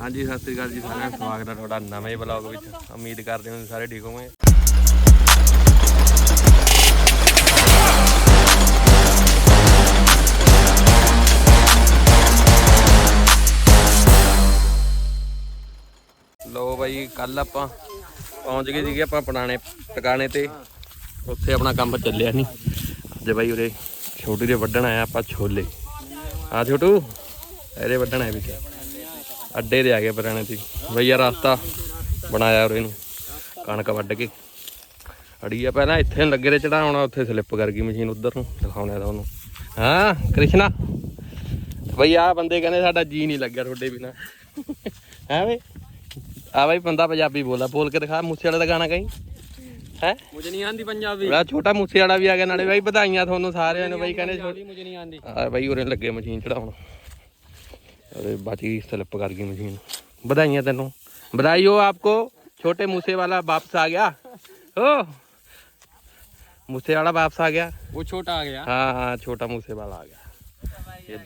ਹਾਂਜੀ, ਸਤਿ ਸ੍ਰੀ ਅਕਾਲ ਜੀ ਸਾਰਿਆਂ ਨੂੰ ਸਵਾਗਤ ਹੈ ਤੁਹਾਡਾ ਨਵੇਂ ਬਲੌਗ ਵਿੱਚ। ਉਮੀਦ ਕਰਦੇ ਹਾਂ ਸਾਰੇ ਠੀਕ ਹੋਵੋਗੇ। ਲੋ ਬਾਈ ਕੱਲ ਆਪਾਂ ਪਹੁੰਚ ਗਏ ਸੀਗੇ ਆਪਾਂ ਪੁਰਾਣੇ ਟਿਕਾਣੇ ਤੇ। ਉੱਥੇ ਆਪਣਾ ਕੰਮ ਚੱਲਿਆ ਨਹੀਂ ਅੱਜ ਬਾਈ ਉਰੇ ਛੋਟੀ ਦੇ ਵੱਢਣ ਆਇਆ ਆਪਾਂ ਛੋਲੇ। ਆ ਛੋਟੂ, ਇਹਦੇ ਵੱਢਣ ਆਏ ਵੀ ਅੱਡੇ ਤੇ ਆ ਗਏ ਬਰਾਣੇ ਤੇ। ਭਈਆ ਰਸਤਾ ਬਣਾਇਆ ਔਰ ਇਹਨੂੰ ਕਣਕ ਵੱਢ ਕੇ। ਅੜੀਆ ਪਹਿਲਾਂ ਇੱਥੇ ਲੱਗੇ ਤੇ ਚੜਾਉਣਾ ਉੱਥੇ ਸਲਿੱਪ ਕਰ ਗਈ ਮਸ਼ੀਨ ਉਧਰ ਨੂੰ ਦਿਖਾਉਣਾ ਤੁਹਾਨੂੰ। ਹਾਂ ਕ੍ਰਿਸ਼ਨਾ। ਬਈ ਆ ਬੰਦੇ ਕਹਿੰਦੇ ਸਾਡਾ ਜੀ ਨਹੀਂ ਲੱਗਿਆ ਤੁਹਾਡੇ ਬਿਨਾ। ਹੈ ਵੇ ਆ ਬਈ ਬੰਦਾ ਪੰਜਾਬੀ ਬੋਲਾ ਬੋਲ ਕੇ ਦਿਖਾ ਮੂਸੇ ਵਾਲੇ ਦਾ ਗਾਣਾ ਕਹੀਂ। ਹੈ? ਮੁਝੇ ਨਹੀਂ ਆਂਦੀ ਪੰਜਾਬੀ। ਬੜਾ ਛੋਟਾ ਮੂਸੇ ਵਾਲਾ ਵੀ ਆ ਗਿਆ ਨਾਲੇ ਬਈ ਵਧਾਈਆਂ ਤੁਹਾਨੂੰ ਸਾਰਿਆਂ ਨੂੰ ਬਈ ਕਹਿੰਦੇ ਮੁਝੇ ਨਹੀਂ ਆਂਦੀ। ਆ ਬਈ ਉਰੇ ਲੱਗੇ ਮਸ਼ੀਨ ਚੜਾਉਣ। ਅਰੇ ਬਚ ਗਈ ਸਲਿੱਪ ਕਰ ਗਈ ਮਸ਼ੀਨ ਵਧਾਈਆਂ ਤੈਨੂੰ ਵਧਾਈ ਹੋ ਆਪਕੋ ਛੋਟੇ ਮੂਸੇ ਵਾਲਾ ਵਾਪਸ ਆ ਗਿਆ ਓ ਮੂਸੇ ਵਾਲਾ ਵਾਪਸ ਆ ਗਿਆ वो छोटा आ गया हाँ हाँ छोटा मूसे वाला आ गया ये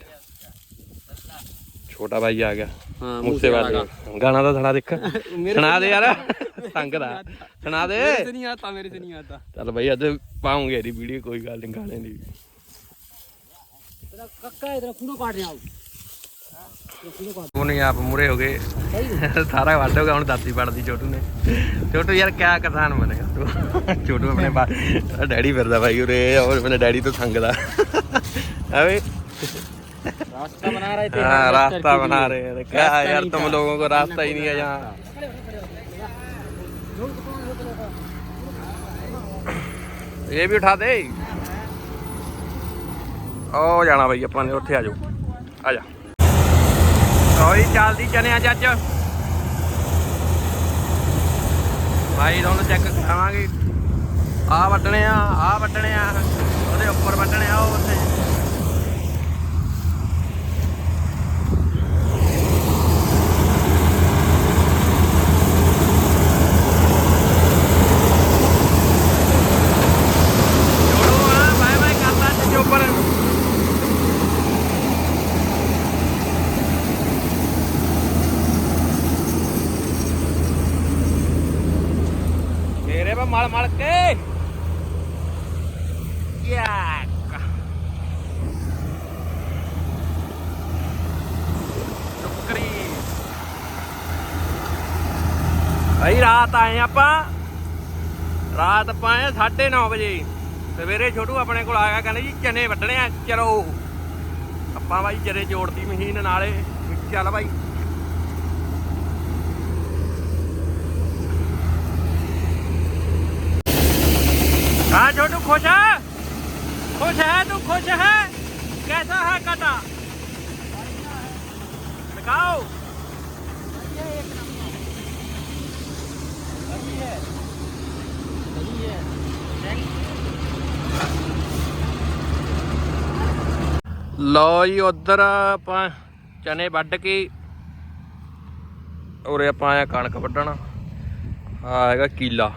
छोटा भाई आ गया हाँ मूसे वाले गाना तो सुना देख ਸੁਣਾ ਦੇ ਯਾਰ ਸੰਗ ਦਾ ਸੁਣਾ ਦੇ मेरे से नहीं आता मेरे से नहीं आता ਚੱਲ ਬਈ ਅੱਜ ਪਾਉਂਗੇ ਇਹਦੀ ਵੀਡੀਓ ਕੋਈ ਗੱਲ ਨਹੀਂ ਗਾਣੇ ਦੀ कक्का इधर फूलो काट रहे आओ ਉਹਨੇ ਆਪ ਮੂਰੇ ਹੋ ਗਏ ਸਾਰਾ ਵੱਢ ਹੋ ਗਿਆ ਹੁਣ ਦਾਤੀ ਪੜਦੀ ਛੋਟੂ ਨੇ ਛੋਟੂ ਯਾਰ ਕਿਆ ਕਿਸਾਨ ਬਣੇਗਾ ਤੂੰ ਛੋਟੂ ਆਪਣੇ ਬਾ ਡੈਡੀ ਫਿਰਦਾ ਭਾਈ ਉਰੇ ਔਰ ਮੇਰੇ ਡੈਡੀ ਤੋਂ ਸੰਗਦਾ ਐਵੇਂ रास्ता बना रहे थे हाँ रास्ता बना रहे हैं क्या यार तुम लोगों को रास्ता ही नहीं है यहाँ ਇਹ ਵੀ ਉਠਾ ਦੇ ਉਹ ਜਾਣਾ ਬਈ ਆਪਾਂ ਨੇ ਉੱਥੇ ਆ ਜਾਓ ਆ ਜਾ ਕੋਈ ਚੱਲਦੀ ਚਨੇ ਅੱਜ ਅੱਜ ਭਾਈ ਤੁਹਾਨੂੰ ਚੈੱਕ ਕਰਾਵਾਂਗੇ। ਆ ਵੱਢਣੇ ਆ ਆ ਵੱਢਣੇ ਆ, ਉਹਦੇ ਉੱਪਰ ਵੱਢਣੇ ਆ, ਉਹ ਉੱਥੇ ਜੋੜੋ ਆ ਬਾਏ ਬਾਏ ਕਰਦਾ ਤੇ ਉੱਪਰ ਤੇਰੇ ਪਾ ਮਲ ਮਲ ਕੇ। ਯਾਕ। ਟੁਕਰੀ ਭਾਈ ਰਾਤ ਆਏ ਆਪਾਂ। ਰਾਤ ਆਪਾਂ ਆਏ 9:30 ਵਜੇ। ਸਵੇਰੇ ਛੋਟੂ ਆਪਣੇ ਕੋਲ ਆ ਗਿਆ ਕਹਿੰਦੇ ਜੀ ਚਨੇ ਵੱਢਣੇ ਆ ਚਲੋ ਆਪਾਂ ਬਾਈ ਜਰੇ ਜੋੜਦੀ ਮਸ਼ੀਨ ਨਾਲੇ। ਚੱਲ ਬਾਈ। खुश है खुश है तू खुश है कैसा है काटा दिखाओ ਲਓ ਜੀ ਉਧਰ ਆਪਾਂ ਚਨੇ ਵੱਢ ਕੇ ਉਰੇ ਆਪਾਂ ਆਇਆ ਕਣਕ ਵੱਢਣ ਆ ਹੈਗਾ ਕੀਲਾ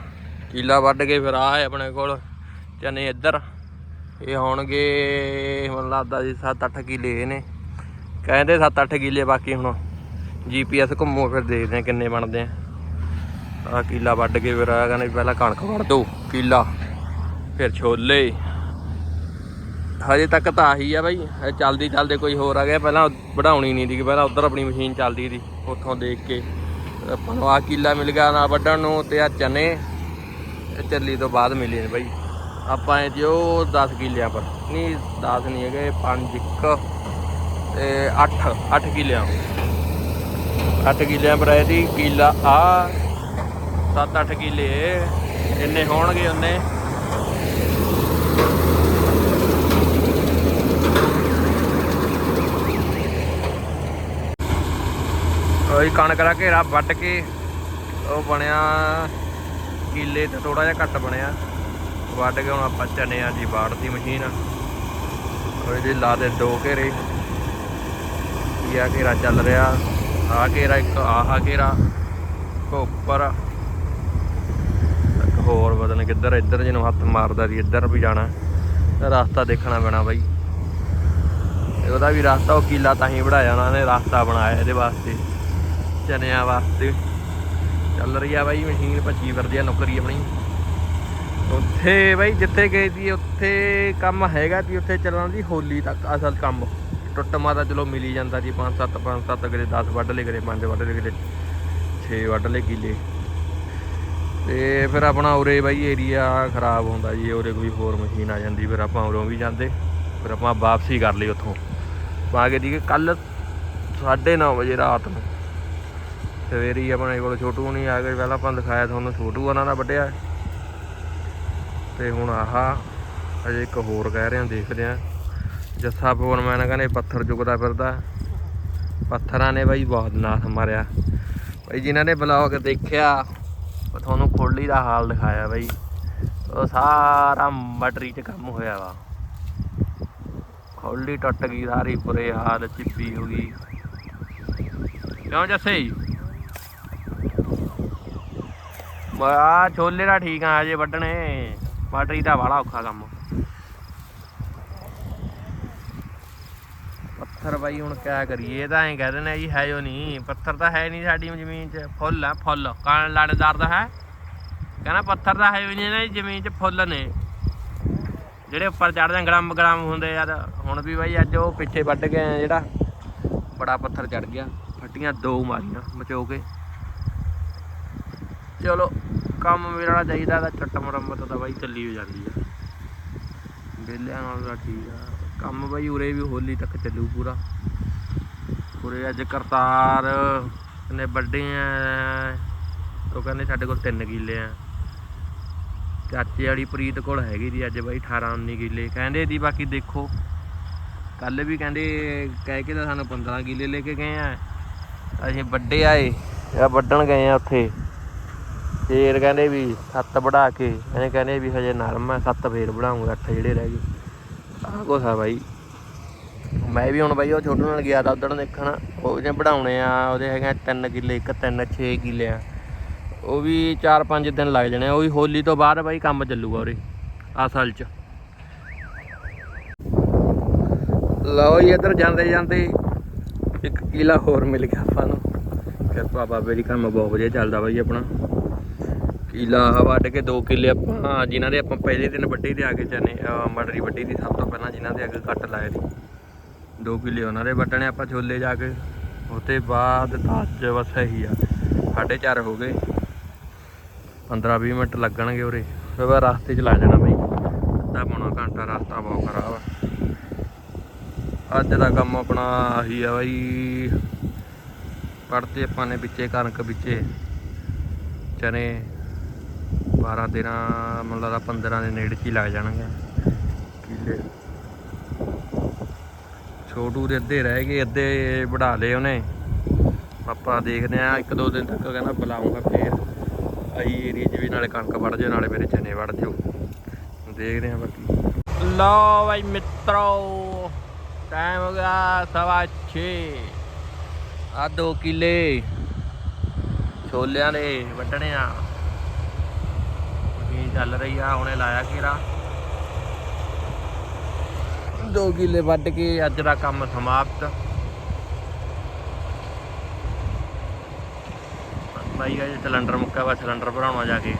ਕੀਲਾ ਵੱਢ ਕੇ ਫਿਰ ਆ ਹੈ ਆਪਣੇ ਕੋਲ ਚਨੇ ਇੱਧਰ। ਇਹ ਹੋਣਗੇ, ਹੁਣ ਲੱਗਦਾ ਜੀ 7-8 ਕਿੱਲੇ ਇਹ ਨੇ। ਕਹਿੰਦੇ 7-8 ਕਿੱਲੇ ਬਾਕੀ ਹੁਣ ਜੀਪੀਐਸ ਘੁੰਮੋ, ਫਿਰ ਦੇਖਦੇ ਆ ਕਿੰਨੇ ਬਣਦੇ ਆ। ਆ ਕਿਲਾ ਵੱਢ ਕੇ ਫਿਰ ਆ ਕਹਿੰਦੇ ਵੀ ਪਹਿਲਾਂ ਕਣਕ ਵੱਢ ਦੋ, ਕੀਲਾ, ਫਿਰ ਛੋਲੇ। ਹਜੇ ਤੱਕ ਤਾਂ ਆਹੀ ਆ ਬਾਈ, ਇਹ ਚੱਲਦੀ ਚੱਲਦੇ ਕੋਈ ਹੋਰ ਆ ਗਿਆ। ਪਹਿਲਾਂ ਵਧਾਉਣੀ ਨਹੀਂ ਦੀ ਪਹਿਲਾਂ ਉਧਰ ਆਪਣੀ ਮਸ਼ੀਨ ਚੱਲਦੀ ਸੀ, ਉੱਥੋਂ ਦੇਖ ਕੇ। ਆਪਾਂ ਨੂੰ ਆ ਕੀਲਾ ਮਿਲ ਗਿਆ ਨਾ ਵੱਢਣ ਨੂੰ ਤੇ ਆ ਚਨੇ ਚੱਲੀ ਤੋਂ ਬਾਅਦ ਮਿਲੇ ਨੇ ਬਾਈ। ਆਪਾਂ ਇਹ ਦਿਓ 10 ਕਿੱਲਿਆਂ ਪਰ ਨਹੀਂ 10 ਨਹੀਂ ਹੈਗੇ 5 ਇੱਕ ਤੇ 8 8 ਕਿੱਲਿਆਂ 8 ਕਿੱਲਿਆਂ ਪਰ ਇਹਦੀ ਕਿੱਲਾ, ਆ 7-8 ਕਿੱਲੇ ਇੰਨੇ ਹੋਣਗੇ ਉਹਨੇ। ਉਹੀ ਕਣਕ ਦਾ ਘੇਰਾ ਵੱਢ ਕੇ ਉਹ ਬਣਿਆ, ਕਿੱਲੇ ਤੇ ਥੋੜਾ ਜਿਹਾ ਘੱਟ ਬਣਿਆ। ਵੱਢ ਕੇ ਹੁਣ ਆਪਾਂ ਚਨੇ ਆ ਜੀ ਬਾੜਦੀ ਮਸ਼ੀਨ। ਉਹ ਇਹਦੇ ਲਾ ਦੇ ਦੋ ਘੇਰੇ ਇਹ ਘੇਰਾ ਚੱਲ ਰਿਹਾ? ਆ ਘੇਰਾ ਇੱਕ, ਆਹਾ ਘੇਰਾ। ਇੱਕ ਇੱਕ ਹੋਰ ਬਦਨ ਕਿੱਧਰ, ਇੱਧਰ ਜਿਹਨੂੰ ਹੱਥ ਮਾਰਦਾ ਸੀ, ਇੱਧਰ ਵੀ ਜਾਣਾ। ਤਾਂ ਰਸਤਾ ਦੇਖਣਾ ਪੈਣਾ ਬਾਈ। ਉਹਦਾ ਵੀ ਰਸਤਾ, ਉਹ ਕੀਲਾ ਤਾਂ ਹੀ ਬਣਾਇਆ ਉਹਨਾਂ ਨੇ, ਰਸਤਾ ਬਣਾਇਆ ਇਹਦੇ ਵਾਸਤੇ। ਚਨਿਆਂ ਵਾਸਤੇ। ਚੱਲ ਰਹੀ ਆ ਬਾਈ ਮਸ਼ੀਨ, ਭੱਜੀ ਫਿਰਦੀ ਆ ਨੌਕਰੀ ਆਪਣੀ। ਉੱਥੇ ਬਾਈ ਜਿੱਥੇ ਗਏ ਸੀ, ਉੱਥੇ ਕੰਮ ਹੈਗਾ ਸੀ, ਉੱਥੇ ਚੱਲਣਾ ਸੀ ਹੋਲੀ ਤੱਕ, ਅਸਲ ਕੰਮ। ਟੁੱਟ ਮਾਤਾ ਚਲੋ ਮਿਲੀ ਜਾਂਦਾ ਜੀ 5 7 5 7 ਕਰੇ 10 ਵੱਢ ਲਏ ਕਰੇ 5 ਵੱਢ ਲਏ ਕਰੇ 6 ਵੱਢ ਲਏ ਕਿੱਲੇ। ਤੇ ਫਿਰ ਆਪਣਾ ਉਰੇ ਬਾਈ ਏਰੀਆ ਖਰਾਬ ਹੁੰਦਾ ਜੀ, ਉਰੇ ਕੋਈ ਹੋਰ ਮਸ਼ੀਨ ਆ ਜਾਂਦੀ, ਫਿਰ ਆਪਾਂ ਉਰੋਂ ਵੀ ਜਾਂਦੇ, ਫਿਰ ਆਪਾਂ ਵਾਪਸੀ ਕਰ ਲਈ ਉੱਥੋਂ। ਪਾ ਕੇ ਦੀ ਕਿ ਕੱਲ 9:30 ਵਜੇ ਰਾਤ ਨੂੰ। ਸਵੇਰੇ ਆਪਣੇ ਕੋਲ ਛੋਟੂ ਨਹੀਂ ਆ ਗਏ, ਪਹਿਲਾਂ ਆਪਾਂ ਦਿਖਾਇਆ ਤੁਹਾਨੂੰ, ਛੋਟੂ ਉਹਨਾਂ ਦਾ ਵੱਢਿਆ। ਤੇ ਹੁਣ ਆਹਾ ਅਜੇ ਇੱਕ ਹੋਰ ਕਹਿ ਰਹੇ ਆ ਦੇਖਦੇ ਆ ਜੱਸਾ ਫੋਰਮੈਨ ਕਹਿੰਦੇ ਪੱਥਰ ਚੁੱਕਦਾ ਫਿਰਦਾ। ਪੱਥਰਾਂ ਨੇ ਬਾਈ ਬਹੁਤ ਨਾਸ ਮਾਰਿਆ। ਬਾਈ ਜਿਨ੍ਹਾਂ ਨੇ ਬਲੌਗ ਦੇਖਿਆ, ਉਹ ਤੁਹਾਨੂੰ ਖੋਲੀ ਦਾ ਹਾਲ ਦਿਖਾਇਆ ਬਾਈ। ਉਹ ਸਾਰਾ ਮਟਰੀ 'ਚ ਕੰਮ ਹੋਇਆ ਵਾ। ਖੋਲੀ ਟੁੱਟ ਗਈ, ਸਾਰੀ ਬੁਰੇ ਹਾਲ ਚਿੱਪੀ ਹੋ ਗਈ। ਕਿਉਂ ਜੱਸੇ? ਆ ਛੋਲੇ ਦਾ ਠੀਕ ਆ ਅਜੇ ਵੱਢਣੇ। ਮਟਰੀ ਦਾ ਵਾਲਾ ਔਖਾ ਕੰਮ। ਪੱਥਰ ਬਾਈ ਹੁਣ ਕਿਆ ਕਰੀਏ, ਇਹ ਤਾਂ ਐਂ ਕਹਿ ਦਿੰਦੇ ਆ ਜੀ, ਹੈ ਜੋ ਨਹੀਂ। ਪੱਥਰ ਤਾਂ ਹੈ ਨਹੀਂ ਸਾਡੀ ਜ਼ਮੀਨ 'ਚ, ਫੁੱਲ ਆ, ਫੁੱਲ। ਕਾਣ ਲਾਣੇਦਾਰ ਦਾ ਹੈ? ਕਹਿੰਦਾ ਪੱਥਰ ਤਾਂ ਹੈ ਵੀ ਨਹੀਂ ਨਾ ਜ਼ਮੀਨ 'ਚ ਫੁੱਲ ਨੇ। ਜਿਹੜੇ ਉੱਪਰ ਚੜਦੇ ਗ੍ਰਾਮ ਗ੍ਰਾਮ ਹੁੰਦੇ ਯਾਰ ਹੁਣ ਵੀ ਬਾਈ ਅੱਜ ਉਹ ਪਿੱਛੇ ਵੱਢ ਕੇ ਆਏ ਜਿਹੜਾ, ਬੜਾ ਪੱਥਰ ਚੜ ਗਿਆ। ਫੱਟੀਆਂ ਦੋ ਮਾਰੀਆਂ, ਮਚੋ ਕੇ। ਚਲੋ। ਕੰਮ ਮੇਰਾ ਚਾਹੀਦਾ ਤਾਂ ਚੱਟ ਮੁਰੰਮਤ ਤਾਂ ਬਾਈ ਚੱਲੀ ਹੋ ਜਾਂਦੀ ਆ। ਵਿਹਲਿਆਂ ਨਾਲ ਤਾਂ ਠੀਕ ਆ। ਕੰਮ ਬਾਈ ਉਰੇ ਵੀ ਹੋਲੀ ਤੱਕ ਚੱਲੂ ਪੂਰਾ। ਉਰੇ ਅੱਜ ਕਰਤਾਰ ਨੇ ਵੱਡੇ ਆ। ਉਹ ਕਹਿੰਦੇ ਸਾਡੇ ਕੋਲ 3 ਕਿੱਲੇ ਆ। ਚਾਚੇ ਵਾਲੀ ਪ੍ਰੀਤ ਕੋਲ ਹੈਗੀ ਦੀ ਅੱਜ ਬਾਈ 18 19 ਕਿੱਲੇ। ਕਹਿੰਦੇ ਦੀ ਬਾਕੀ ਦੇਖੋ। ਕੱਲ ਵੀ ਕਹਿੰਦੇ ਕਹਿ ਕੇ ਤਾਂ ਸਾਨੂੰ 15 ਕਿੱਲੇ ਲੈ ਕੇ ਗਏ ਆ। ਅਸੀਂ ਵੱਡੇ ਆਏ, ਆ ਵੱਢਣ ਗਏ ਆ ਉੱਥੇ। ਫੇਰ ਕਹਿੰਦੇ ਵੀ ਸੱਤ ਵੜਾ ਕੇ, ਇਹਨੇ ਕਹਿੰਦੇ ਵੀ ਹਜੇ ਨਰਮ ਆ, ਸੱਤ ਫੇਰ ਵੜਾਉਂਗਾ, ਅੱਠ ਜਿਹੜੇ ਰਹਿ ਗਏ। ਆਹ ਕੁਛ ਆ ਬਾਈ। ਮੈਂ ਵੀ ਹੁਣ ਬਾਈ ਉਹ ਛੋਟੂ ਨਾਲ ਗਿਆ ਤਾਂ ਉਦਣ ਦੇਖਣ, ਉਹ ਜੇ ਵੜਾਉਣੇ ਆ, ਉਹਦੇ ਹੈਗੇ 3 ਕਿੱਲੇ, ਇੱਕ 3 6 ਕਿੱਲੇ ਆ। ਉਹ ਵੀ 4-5 ਦਿਨ ਲੱਗ ਜਾਣੇ ਆ। ਉਹ ਵੀ ਹੋਲੀ ਤੋਂ ਬਾਅਦ ਬਾਈ ਕੰਮ ਚੱਲੂਗਾ ਉਰੇ ਅਸਲ 'ਚ। ਲਓ ਜੀ, ਇੱਧਰ ਜਾਂਦੇ ਜਾਂਦੇ ਇੱਕ ਕਿਲਾ ਹੋਰ ਮਿਲ ਗਿਆ ਆਪਾਂ ਨੂੰ। ਕਿਰਪਾ ਬਾਬੇ ਦੀ ਕੰਮ ਬਹੁਤ ਵਧੀਆ ਚੱਲਦਾ ਬਾਈ ਆਪਣਾ। ਕਿਲਾ ਵੱਢ ਕੇ 2 ਕਿੱਲੇ ਆਪਾਂ ਜਿਨ੍ਹਾਂ ਦੇ ਆਪਾਂ ਪਹਿਲੇ ਦਿਨ ਵੱਢੀ ਤੇ ਆ ਕੇ ਚਨੇ ਮਟਰੀ ਵੱਢੀ ਦੀ ਸਭ ਤੋਂ ਪਹਿਲਾਂ ਜਿਨ੍ਹਾਂ ਦੇ ਅੱਗੇ ਕੱਟ ਲਾਏ ਸੀ। 2 ਕਿੱਲੇ ਉਹਨਾਂ ਦੇ ਵੱਢਣੇ, ਆਪਾਂ ਛੋਲੇ ਜਾ ਕੇ ਉਹਤੇ ਬਾਅਦ ਅੱਜ ਬਸ ਇਹੀ ਆ। ਸਾਢੇ ਚਾਰ ਹੋ ਗਏ। 15 20 ਮਿੰਟ ਲੱਗਣਗੇ ਉਰੇ। ਫਿਰ ਬਾਅਦ ਰਸਤੇ 'ਚ ਲੱਗ ਜਾਣਾ ਬਈ। ਅੱਧਾ ਪੌਣਾ ਘੰਟਾ ਰਸਤਾ ਬਹੁਤ ਖਰਾਬ ਆ। ਅੱਜ ਦਾ ਕੰਮ ਆਪਣਾ ਆਹੀ ਆ ਬਾਈ ਪੜਤੇ ਆਪਾਂ ਨੇ ਵਿੱਚੇ, ਕਣਕ ਵਿੱਚੇ, ਚਨੇ 12 13 ਮਤਲਬ ਦਾ 15 ਦੇ ਨੇੜੇ ਹੀ ਲੱਗ ਜਾਣਗੇ। ਕਿੱਲੇ। ਛੋਟੂ ਦੇ ਅੱਧੇ ਰਹਿ ਗਏ, ਅੱਧੇ ਵਢਾ ਲਏ ਉਹਨੇ। ਆਪਾਂ ਦੇਖਦੇ ਆ ਇੱਕ ਦੋ ਦਿਨ ਤੱਕ ਕਹਿੰਦਾ ਬੁਲਾਉਂਗਾ ਫੇਰ। ਆਈ ਏਰੀਆ 'ਚ ਵੀ ਨਾਲੇ ਕਣਕ ਵੜ ਜਾਓ, ਨਾਲੇ ਮੇਰੇ ਚਨੇ ਵੜ ਜਾਓ। ਦੇਖਦੇ ਆ ਬਾਕੀ। ਲਓ ਬਾਈ ਮਿੱਤਰੋ ਟਾਈਮ ਹੋ ਗਿਆ ਸਵਾ 6 ਆ 2 ਕਿਲੇ। ਛੋਲਿਆਂ ਦੇ ਵੱਢਣੇ ਆ। ਮਸ਼ੀਨ ਚੱਲ ਰਹੀ ਆ, ਹੁਣੇ ਲਾਇਆ ਘੇਰਾ। ਦੋ ਕਿੱਲੇ ਵੱਢ ਕੇ ਅੱਜ ਦਾ ਕੰਮ ਸਮਾਪਤ। ਬਾਈ, ਅਜੇ ਸਿਲੰਡਰ ਮੁੱਕਾ ਵਾ ਸਿਲੰਡਰ ਭਰਾਉਣਾ ਜਾ ਕੇ।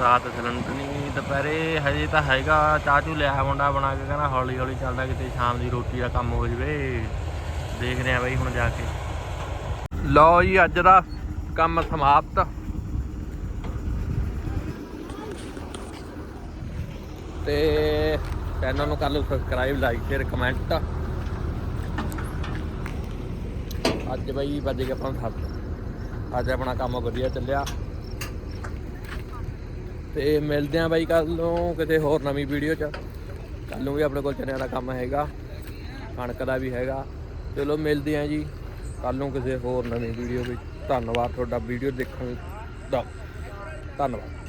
ਰਾਤ ਸਿਲੰਡਰ ਨਹੀਂ ਦੁਪਹਿਰੇ ਹਜੇ ਤਾਂ ਹੈਗਾ, ਚਾਹ ਚੂ ਲਿਆ ਮੁੰਡਾ ਬਣਾ ਕੇ, ਕਹਿੰਦਾ ਹੌਲੀ ਹੌਲੀ ਚੱਲਦਾ ਕਿਤੇ ਸ਼ਾਮ ਦੀ ਰੋਟੀ ਦਾ ਕੰਮ ਹੋ ਜਵੇ। ਦੇਖਦੇ ਆ ਬਾਈ ਹੁਣ ਜਾ ਕੇ। ਲਓ ਜੀ, ਅੱਜ ਦਾ ਕੰਮ ਸਮਾਪਤ। ਤੇ ਚੈਨਲ ਨੂੰ ਕਰ ਲਓ ਸਬਸਕ੍ਰਾਈਬ ਲਾਈਕ ਸ਼ੇਅਰ ਕਮੈਂਟ ਅੱਜ ਬਾਈ ਵੱਜ ਗਏ ਆਪਾਂ ਨੂੰ ਸੱਤ। ਅੱਜ ਆਪਣਾ ਕੰਮ ਵਧੀਆ ਚੱਲਿਆ। ਤੇ ਮਿਲਦੇ ਆਂ ਬਾਈ ਕੱਲ ਨੂੰ ਕਿਤੇ ਹੋਰ ਨਵੀਂ ਵੀਡੀਓ 'ਚ। ਕੱਲ ਨੂੰ ਵੀ ਆਪਣੇ ਕੋਲ ਚਨਿਆਂ ਦਾ ਕੰਮ ਹੈਗਾ, ਕਣਕ ਦਾ ਵੀ ਹੈਗਾ। ਚਲੋ ਮਿਲਦੇ ਆਂ ਜੀ ਕੱਲ ਨੂੰ ਕਿਸੇ ਹੋਰ ਨਵੀਂ ਵੀਡੀਓ ਵਿੱਚ। ਧੰਨਵਾਦ, ਤੁਹਾਡਾ ਵੀਡੀਓ ਦੇਖਣ ਦਾ। ਧੰਨਵਾਦ।